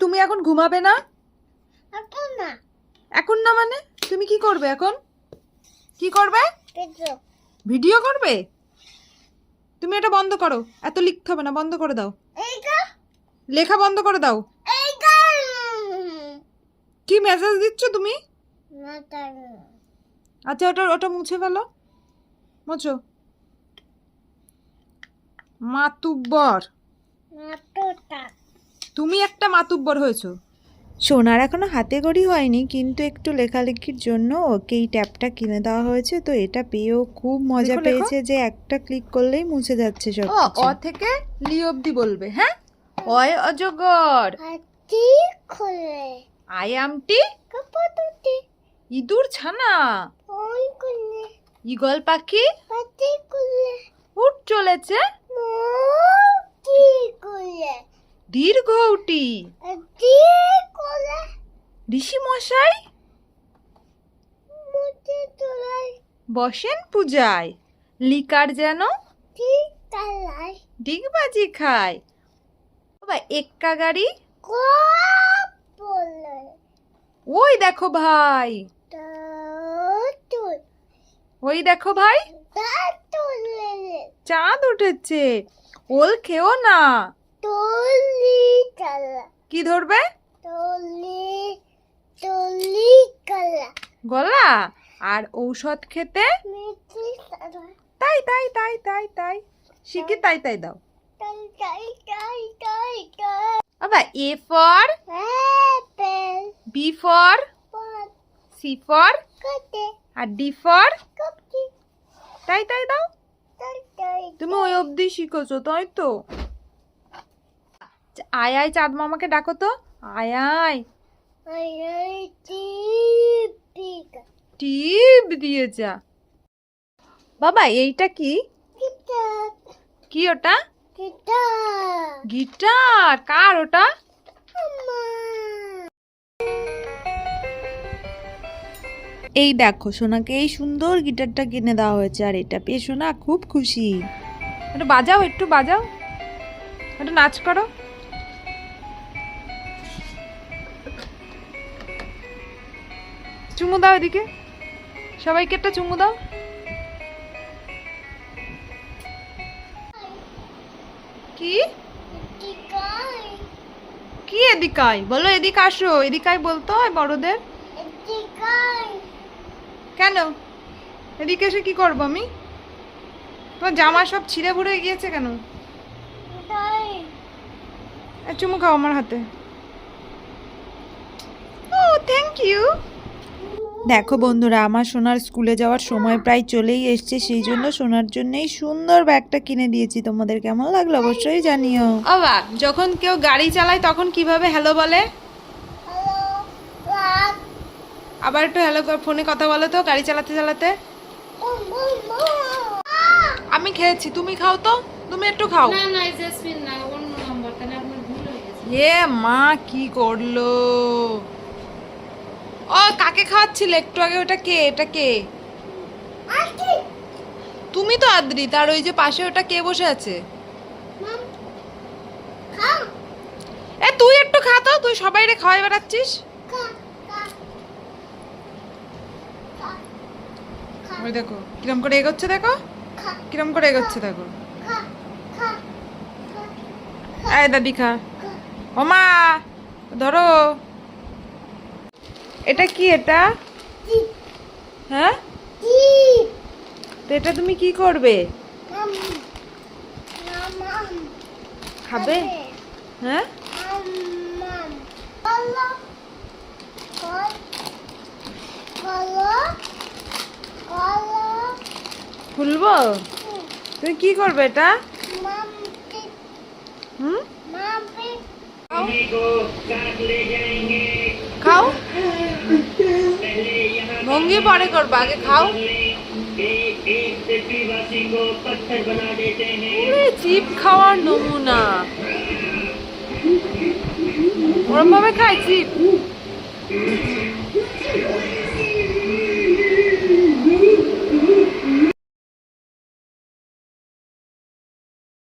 তুমি এখন ঘুমাবে না? এখন না। এখন না মানে? তুমি কি করবে এখন? কি করবে? ভিডিও। করবে? তুমি এটা বন্ধ করো। এত লিখতে হবে না বন্ধ করে দাও। লেখা বন্ধ করে দাও। কি মেসেজ দিচ্ছ তুমি? আচ্ছা ওটা ওটা মুছে ফেলো। মুছো। মাতুব্বর। মাথাটা তুমি একটা মাতুব্বর হয়েছো। সোনার এখনও হাতে গড়ি হয়নি কিন্তু একটু লেখালেখির জন্য ওকে এই ট্যাবটা কিনে দেওয়া হয়েছে তো এটা পেয়েও খুব মজা লেখো, লেখো। পেয়েছে যে একটা ক্লিক করলেই মুছে যাচ্ছে সব ও অ থেকে লি অব্দি বলবে হ্যাঁ? অয় অজগর। হাতি খুলে। আই আমটি কাপড়টি ইঁদুর ছানা। ওই খুলে। ইগল পাখি? হাতি খুলে। উঠ চলেছে। মোটি খুলে। দীর্ঘটি ঋষি মশাই? বসেন পূজায়। লিকার যেন? ডিগবাজি খায়। বাবা এক্কা গাড়ি? ওই দেখো ভাই। ওই দেখো ভাই। চাঁদ উঠেছে। ওল খেও না। কি ধরবে? গলা? আর ঔষধ খেতে? তাই তাই তাই তাই তাই। শিখে তাই তাই দাও। তাই A for? B for? C for? R D for? তাই তাই দাও। তুমি ওই অবধি শিখেছো তাই তো? আয় আয় চাঁদ মামাকে ডাকো তো। আয় আয়। টিপ দিয়ে যা বাবা এইটা কি? কি ওটা? গিটার। কার ওটা? এই দেখো সোনাকে এই সুন্দর গিটারটা কিনে দেওয়া হয়েছে আর এটা পেয়ে সোনা খুব খুশি। একটু বাজাও একটু বাজাও। একটু নাচ করো। চুমু দাও এদিকে। সবাইকে একটা চুমু দাও। কি? কি এদিকাই? বলো এদিকে আসো, এদিকাই বলতো হয় বড়দের। কেন? এদিকে এসে কি করব আমি? তোমার জামা সব ছিঁড়ে ভরে গিয়েছে কেন? চুমু খাও আমার হাতে। ও থ্যাংক ইউ দেখো বন্ধুরা আমার সোনার স্কুলে যাওয়ার সময় প্রায় চলেই এসছে সেই জন্য সোনার জন্যই সুন্দর ব্যাগটা কিনে দিয়েছি। তোমাদের কেমন লাগল অবশ্যই জানিও। বাবা যখন কেউ গাড়ি চালায় তখন কীভাবে হ্যালো বলে? আবার একটু হ্যালো ফোনে কথা বলো তো গাড়ি চালাতে চালাতে। আমি খেয়েছি তুমি খাও তো তুমি একটু খাও। না না এই জেসমিন না অন্য নাম্বার তাহলে আপনার ভুল হয়ে গেছে। এ মা কি করল? কাকে খাওয়াচ্ছিলে একটু আগে ওটা কে? এটা কে? তুমি তো আদ্রি তার ওই যে পাশে ওটা কে বসে আছে? এ তুই একটু খা তো তুই সবাই রে খাওয়াই বেড়াচ্ছিস? ওই দেখো কিরম করে এগোচ্ছে দেখো? কিরম করে এগোচ্ছে দেখো? খা দাদি খা। ও মা ধরো। এটা কি এটা? হ্যাঁ? তো এটা তুমি কি করবে? খাবে? হ্যাঁ? খুলবো? তুমি কি করবে এটা? হুম? ভঙ্গি পরে করব আগে খাও। চিপ খাওয়ার নমুনা। ওরম ভাবে খাই চিপ।